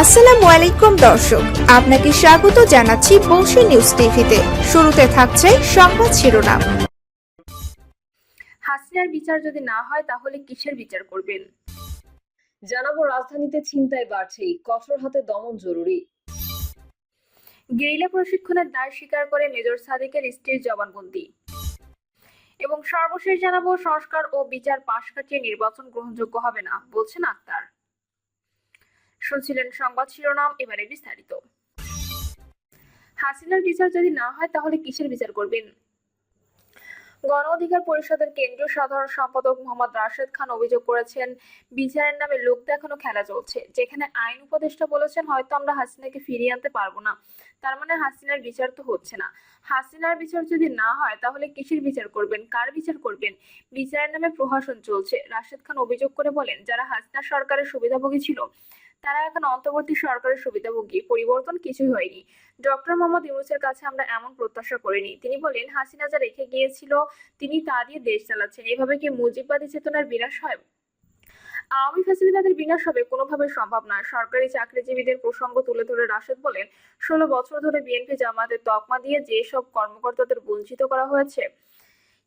আসসালামু আলাইকুম, দর্শক। আপনাকে স্বাগত জানাচ্ছি বংশী নিউজ টিভিতে। শুরুতে থাকছে সংবাদ শিরোনাম। হাসিনার বিচার যদি না হয়, তাহলে কিসের বিচার করবেন? জানাব রাজধানীতে ছিনতাই বাড়ছেই। কঠোর হাতে দমন জরুরি। গেরিলা প্রশিক্ষণের দায় স্বীকার করে মেজর সাদেকের স্ত্রীর জবানবন্দি। এবং সর্বশেষ জানাব, সংস্কার ও বিচার পাশ কাটিয়ে নির্বাচন গ্রহণযোগ্য হবে না, বলছেন আক্তার। শুনছিলেন সংবাদ শিরোনাম, এবারে বিস্তারিত। হাসিনার বিচার যদি না হয়, তাহলে কিসের বিচার করবেন? গণ অধিকার পরিষদের কেন্দ্রীয় সাধারণ সম্পাদক মোহাম্মদ রাশেদ খান অভিযোগ করেছেন, বিচারের নামে লোক দেখানো খেলা চলছে। যেখানে আইন উপদেষ্টা বলেছেন, হয়তো আমরা হাসিনাকে ফিরিয়ে আনতে পারব না। তার মানে হাসিনার বিচার তো হচ্ছে না। হাসিনার বিচার যদি না হয়, তাহলে কিসের বিচার করবেন? কার বিচার করবেন? বিচারের নামে প্রহাসন চলছে। রাশেদ খান অভিযোগ করে বলেন, যারা হাসিনা সরকারের সুবিধাভোগী ছিল তারা এখন অন্তর্বর্তী সরকারের সুবিধাভোগী। পরিবর্তন কিছুই হয়নি। ডক্টর মোহাম্মদ ইউনুসের কাছে আমরা এমন প্রত্যাশা করিনি। তিনি বলেন, হাসিনা যা রেখে গিয়েছিল, তিনি তা দিয়ে দেশ চালাচ্ছেন। এভাবে কি মুজিববাদী চেতনার বিনাশ হয়? আওয়ামী ফ্যাসিলিবাদের বিনাশ হবে কোনোভাবে সম্ভব নয় সরকারি চাকরিজীবীদের প্রসঙ্গ তুলে ধরে রাশেদ বলেন, ষোলো বছর ধরে বিএনপি জামাতের তকমা দিয়ে যেসব কর্মকর্তাদের বঞ্চিত করা হয়েছে,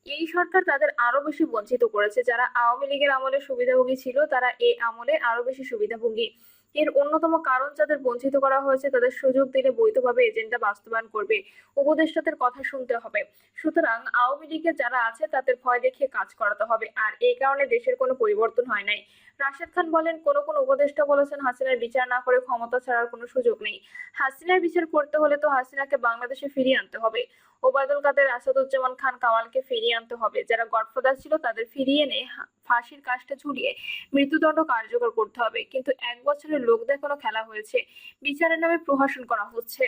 এই সরকার তাদের আরও বেশি বঞ্চিত করেছে। যারা আওয়ামী লীগের আমলে সুবিধাভোগী ছিল, তারা এই আমলে আরও বেশি সুবিধাভোগী। এর অন্যতম কারণ যাদের বঞ্চিত করা হয়েছে, তাদের সুযোগ দিলে বৈধভাবে এজেন্ডা বাস্তবায়ন করবে। উপদেষ্টাদের কথা শুনতে হবে। সুতরাং আওয়ামী লীগের যারা আছে, তাদের ভয় দেখিয়ে কাজ করাতে হবে। আর এই কারণে দেশের কোনো পরিবর্তন হয় নাই। রাশেদ খান বলেন, কোন কোন উপদেষ্টা বলেছেন, হাসিনার বিচার না করে ক্ষমতা ছাড়ার কোনো সুযোগ নেই। হাসিনার বিচার করতে হলে তো হাসিনাকে বাংলাদেশে ফিরিয়ে আনতে হবে। ওবায়দুল কাদের, আসাদুজ্জামান খান কামালকে ফিরিয়ে আনতে হবে। যারা গডফাদার ছিল তাদের ফিরিয়ে এনে ফাঁসির কাজটা ঝুলিয়ে মৃত্যুদণ্ড কার্যকর করতে হবে। কিন্তু এক বছরের লোক দেখানো খেলা হয়েছে, বিচারের নামে প্রহাসন করা হচ্ছে।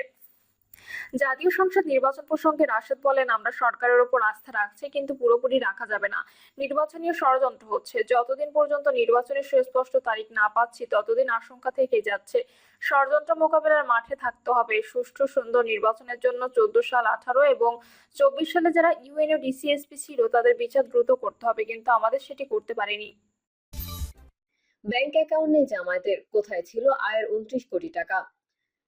জাতীয় সংসদ নির্বাচন প্রসঙ্গে রাশেদ বলেন, আমরা সরকারের ওপর আস্থা রাখছি, কিন্তু পুরোপুরি রাখা যাবে না। নির্বাচনীয় ষড়যন্ত্র হচ্ছে, যতদিন পর্যন্ত নির্বাচনের সুস্পষ্ট তারিখ না পাচ্ছি, ততদিন আশঙ্কা থেকে যাচ্ছে। ষড়যন্ত্র মোকাবেলার মাঠে থাকতে হবে। সুষ্ঠু, সুন্দর নির্বাচনের জন্য চোদ্দ সাল আঠারো এবং চব্বিশ সালে যারা ইউএনও ডিসিএসপি ছিল, তাদের বিচার দ্রুত করতে হবে, কিন্তু আমাদের সেটি করতে পারেনি। ব্যাংক অ্যাকাউন্ট জামায়াতের কোথায় ছিল আয়ের উনত্রিশ কোটি টাকা?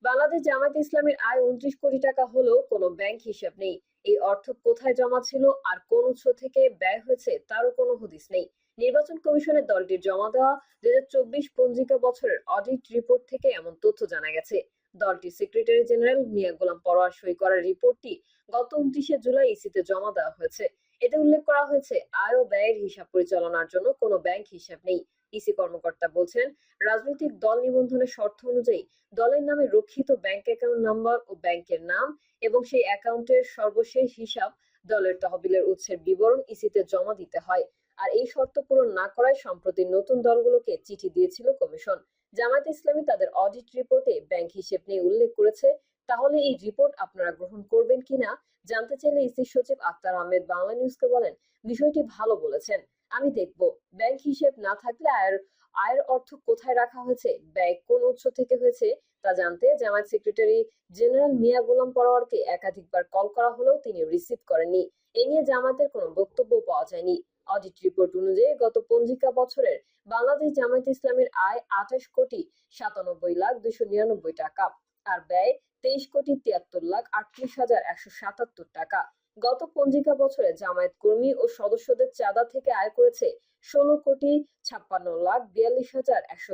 বাংলাদেশ জামায়াত ইসলামের আয় উনত্রিশ কোটি টাকা হলেও কোনো ব্যাংক হিসাব নেই। এই অর্থ কোথায় জমা ছিল আর কোন উৎস থেকে ব্যয় হয়েছে তারও কোনো হদিস নেই। নির্বাচন কমিশনের দলটির জমা দেওয়া দুই হাজার চব্বিশ পঞ্জিকা বছরের অডিট রিপোর্ট থেকে এমন তথ্য জানা গেছে। দলটির সেক্রেটারি জেনারেল মিয়া গোলাম পরোয়ার সই করা রিপোর্টটি গত উনত্রিশে জুলাই ইসিতে জমা দেওয়া হয়েছে। এতে উল্লেখ করা হয়েছে, আয় ও ব্যয়ের হিসাব পরিচালনার জন্য কোনো ব্যাংক হিসাব নেই। ইসি কর্মকর্তা বলছেন, রাজনৈতিক দল নিবন্ধনের শর্ত অনুযায়ী দলের নামে রক্ষিত ব্যাংক অ্যাকাউন্ট নাম্বার ও ব্যাংকের নাম এবং সেই অ্যাকাউন্টের সর্বশেষ হিসাব দলের তহবিলের উৎসের বিবরণ ইসিতে জমা দিতে হয়। আর এই শর্ত পূরণ না করায় সম্প্রতি নতুন দলগুলোকে চিঠি দিয়েছিল কমিশন। জামায়াত ইসলামী তাদের অডিট রিপোর্টে ব্যাংক হিসেব নিয়ে উল্লেখ করেছে, তাহলে এই রিপোর্ট আপনারা গ্রহণ করবেন কিনা জানতে চাইলে ইসি সচিব আক্তার আহমেদ বাংলা নিউজকে বলেন, বিষয়টি ভালো বলেছেন। আমি দেখব। ব্যাংক হিসেব না থাকলে আয়ের আয়ের অর্থ কোথায় রাখা হয়েছে ব্যয় কোন উৎস থেকে হয়েছে, তা জানতে জামায়াত সেক্রেটারি জেনারেল মিয়া গোলাম পরোয়ারকে একাধিকবার কল করা হলেও তিনি রিসিভ করেননি। এ নিয়ে জামায়াতের কোনো বক্তব্য পাওয়া যায়নি। অডিট রিপোর্ট অনুযায়ী গত পঞ্জিকা বছরের বাংলাদেশ জামায়াত ইসলামের আয় আঠাশ কোটি সাতানব্বই লাখ দুশো নিরানব্বই টাকা, আর ব্যয় তেইশ কোটি তিয়াত্তর লাখ আটত্রিশ হাজার একশো সাতাত্তর টাকা। গত পঞ্জিকা বছরে জামায়াত কর্মী ও সদস্যদের চাঁদা থেকে আয় করেছে ষোলো কোটি ছাপ্পান্ন লাখ বিয়াল্লিশ হাজার একশো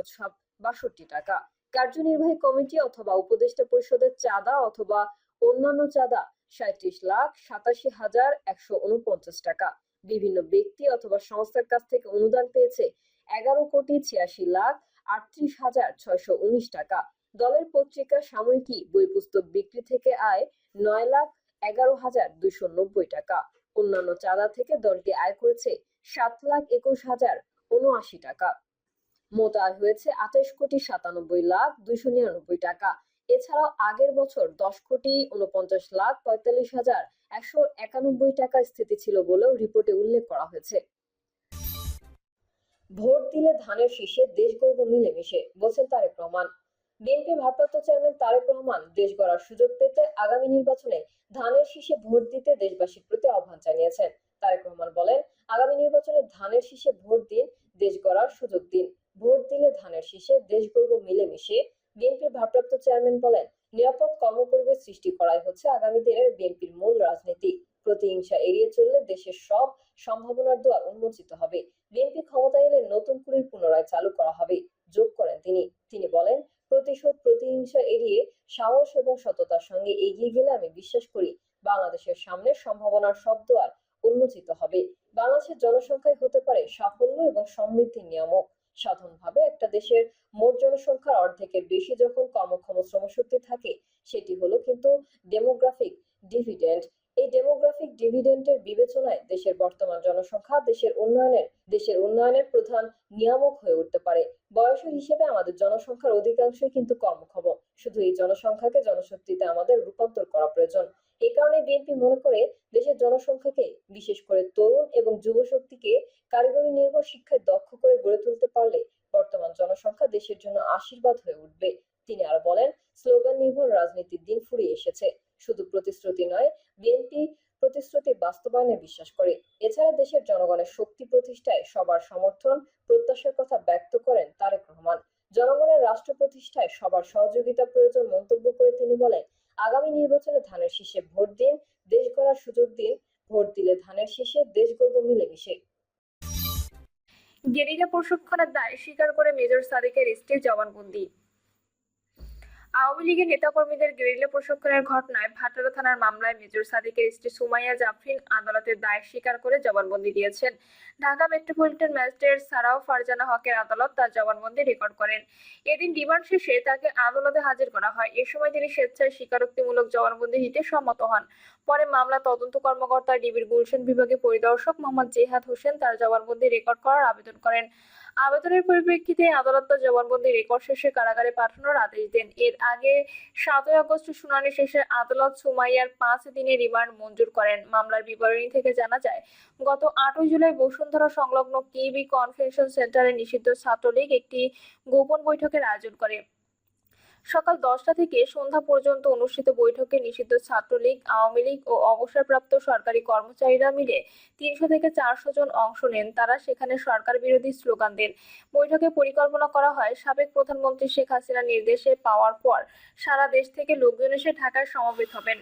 বাষট্টি টাকা। কার্যনির্বাহী কমিটি অথবা উপদেষ্টা পরিষদের চাঁদা অথবা অন্যান্য চাঁদা সাঁত্রিশ লাখ সাতাশি হাজার একশো উনপঞ্চাশ টাকা। বিভিন্ন ব্যক্তি অথবা সংস্থার কাছ থেকে অনুদান পেয়েছে এগারো কোটি ছিয়াশি লাখ আটত্রিশ হাজার ছয়শো উনিশ টাকা। দলের পত্রিকা সাময়িকী বই পুস্তক বিক্রি থেকে আয় নয় লাখ এগারো হাজার দুইশো নব্বই টাকা। অন্যান্য চাঁদা থেকে দলটি আয় করেছে সাত লাখ একুশ হাজার উনআশি টাকা। মোট আয় হয়েছে আঠাশ কোটি সাতানব্বই লাখ দুইশো নিরানব্বই টাকা। এছাড়াও আগের বছর দশ কোটি উনপঞ্চাশ লাখ পঁয়তাল্লিশ হাজার একশো একানব্বই টাকা স্থিতি ছিল বলেও রিপোর্টে উল্লেখ করা হয়েছে। ভোট দিলে ধানের শীষে দেশ গর্ব মিলেমিশে, বলছেন তারেক রহমান। বিএনপি ভারপ্রাপ্ত চেয়ারম্যান তারেক রহমান দেশ গড়ার সুযোগ পেতে আগামী নির্বাচনে ধানের শীষে ভোট দিতে দেশবাসীর প্রতি আহ্বান জানিয়েছেন। তারেক রহমান বলেন, আগামী নির্বাচনে ধানের শীষে ভোট দিন, দেশ গড়ার সুযোগ দিন। ভোট দিলে ধানের শীষে দেশ গর্ব মিলেমিশে। বিএনপির ভারপ্রাপ্ত চেয়ারম্যান বলেন, নিরাপদ কর্মপরিবেশ সৃষ্টি করাই হচ্ছে আগামী দিনের বিএনপির মূল রাজনীতি। প্রতিহিংসা এড়িয়ে চললে দেশের সব সম্ভাবনার দ্বার উন্মোচিত হবে। বিএনপি ক্ষমতায় এলে নতুন করে পুনরায় চালু করা হবে। যোগ করেন তিনি। তিনি বলেন প্রতিশোধ, প্রতিহিংসা এড়িয়ে সাহস এবং সততার সঙ্গে এগিয়ে গেলে আমি বিশ্বাস করি বাংলাদেশের সামনে সম্ভাবনার সব দ্বার উন্মোচিত হবে। বাংলাদেশের জনসংখ্যাই হতে পারে সাফল্য এবং সমৃদ্ধির নিয়ামক। সাধারণভাবে একটা দেশের মোট জনসংখ্যার অর্ধেকের বেশি যখন কর্মক্ষম শ্রমশক্তি থাকে, সেটি হলো কিন্তু ডেমোগ্রাফিক ডিভিডেন্ড এই ডেমোগ্রাফিক ডিভিডেন্ডের বিবেচনায় দেশের বর্তমান জনসংখ্যা দেশের উন্নয়নের দেশের উন্নয়নের প্রধান নিয়ামক হয়ে উঠতে পারে। বয়সের হিসেবে আমাদের জনসংখ্যার অধিকাংশই কিন্তু কর্মক্ষম। শুধু এই জনসংখ্যাকে জনশক্তিতে আমাদের রূপান্তর করা প্রয়োজন। এই কারণে বিএনপি মনে করে দেশের জনসংখ্যাকে, বিশেষ করে তরুণ এবং যুব শক্তিকে কারিগরি নির্ভর শিক্ষায় দক্ষ করে গড়ে তুলতে পারলে বর্তমান জনসংখ্যা দেশের জন্য আশীর্বাদ হয়ে উঠবে। তিনি আরও বলেন, স্লোগান নির্ভর রাজনীতির দিন ফুরিয়ে এসেছে। শুধু প্রতিশ্রুতি নয়, বিএনপি প্রতিশ্রুতি বাস্তবায়নে বিশ্বাস করে। এছাড়া দেশের জনগণের শক্তি প্রতিষ্ঠায় সবার সমর্থন প্রত্যাশার কথা ব্যক্ত করেন তারেক রহমান। জনগণের রাষ্ট্র প্রতিষ্ঠায় সবার সহযোগিতা প্রয়োজন মন্তব্য করে তিনি বলেন, আগামী নির্বাচনে ধানের শীষে ভোট দিন, দেশ গড়ার সুযোগ দিন, ভোট দিলে ধানের শীষে দেশ গড়ব মিলেমিশে। গেরিলা প্রশিক্ষণের দায় স্বীকার করে মেজর সাদিকের স্ত্রীর জবানবন্দি। আওয়ামী লীগের নেতাকর্মীদের গেরিলা প্রশিক্ষণের ঘটনায় ভাটারা থানার মামলায় মেজর সাদিকের স্ত্রী সুমাইয়া জাফরিন আদালতের দায় স্বীকার করে জবানবন্দি দিয়েছেন। ঢাকা মেট্রোপলিটন ম্যাজিস্ট্রেট সারাও ফারজানা হকের আদালত তার জবানবন্দি রেকর্ড করেন। এদিন রিমান্ড শেষে তাকে আদালতে হাজির করা হয়। এ সময় তিনি স্বেচ্ছায় স্বীকারোক্তিমূলক জবানবন্দি দিতে সম্মত হন। পরে মামলা তদন্ত কর্মকর্তা ডিবির গুলশান বিভাগের পরিদর্শক মোহাম্মদ জেহাদ হোসেন তার জবানবন্দি রেকর্ড করার আবেদন করেন। আবেদনের পরিপ্রেক্ষিতে আদালত জবানবন্দি রেকর্ড শেষে কারাগারে পাঠানোর আদেশ দেন। এর আগে সাতই আগস্ট শুনানি শেষে আদালত সুমাইয়ার পাঁচ দিনের রিমান্ড মঞ্জুর করেন। মামলার বিবরণী থেকে জানা যায়, গত আটই জুলাই বসুন্ধরা সংলগ্ন কেবি কনভেনশন সেন্টারে নিষিদ্ধ ছাত্রলীগ একটি গোপন বৈঠকের আয়োজন করে। সকাল দশটা থেকে সন্ধ্যা পর্যন্ত অনুষ্ঠিত বৈঠকে নিষিদ্ধ ছাত্রলীগ, আওয়ামী লীগ ও অবসরপ্রাপ্ত সরকারি কর্মচারীরা মিলে তিনশো থেকে চারশো জন অংশ নেন। তারা সেখানে সরকার বিরোধী স্লোগান দেন। বৈঠকে পরিকল্পনা করা হয়, সাবেক প্রধানমন্ত্রী শেখ হাসিনার নির্দেশে পাওয়ার পর সারা দেশ থেকে লোকজন এসে ঢাকায় সমবেত হবেন।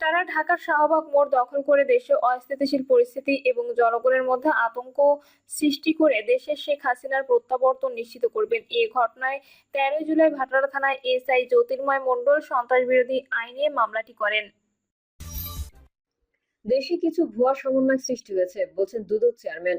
তারা ঢাকার শাহবাগ মোড় দখল করে দেশে অস্থিতিশীল পরিস্থিতি এবং জনগণের মধ্যে আতঙ্ক সৃষ্টি করে দেশে শেখ হাসিনার প্রত্যাবর্তন নিশ্চিত করবেন। এ ঘটনায় তেরোই জুলাই ভাটারা থানায় এসআই জ্যোতির্ময় মণ্ডল সন্ত্রাস বিরোধী আইনে মামলাটি করেন। দেশে কিছু ভুয়া সমন্বয় সৃষ্টি হয়েছে, বলছেন দুদক চেয়ারম্যান।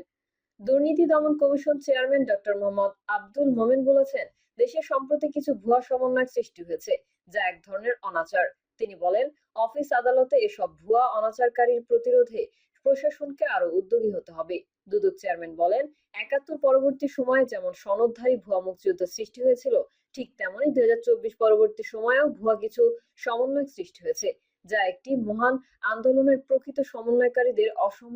দুর্নীতি দমন কমিশন চেয়ারম্যান ডক্টর মোহাম্মদ আব্দুল মোমেন বলেছেন, দেশে সম্প্রতি কিছু ভুয়া সমন্বয় সৃষ্টি হয়েছে, যা এক ধরনের অনাচার। তিনি বলেন, অফিস আদালতে এসব ভুয়া, অনাচারকারীর প্রতিরোধে প্রশাসনকে আরও উদ্যোগী হতে হবে। দুদক চেয়ারম্যান বলেন, একাত্তর পরবর্তী সময়ে যেমন সনদধারী ভুয়া মুক্তিযুদ্ধ সৃষ্টি হয়েছিল, ঠিক তেমনই দুই হাজার চব্বিশ পরবর্তী সময়েও ভুয়া কিছু সমন্বয় সৃষ্টি হয়েছে, যা একটি মহান আন্দোলনের প্রকৃত সমন্বয়কারীদের অসম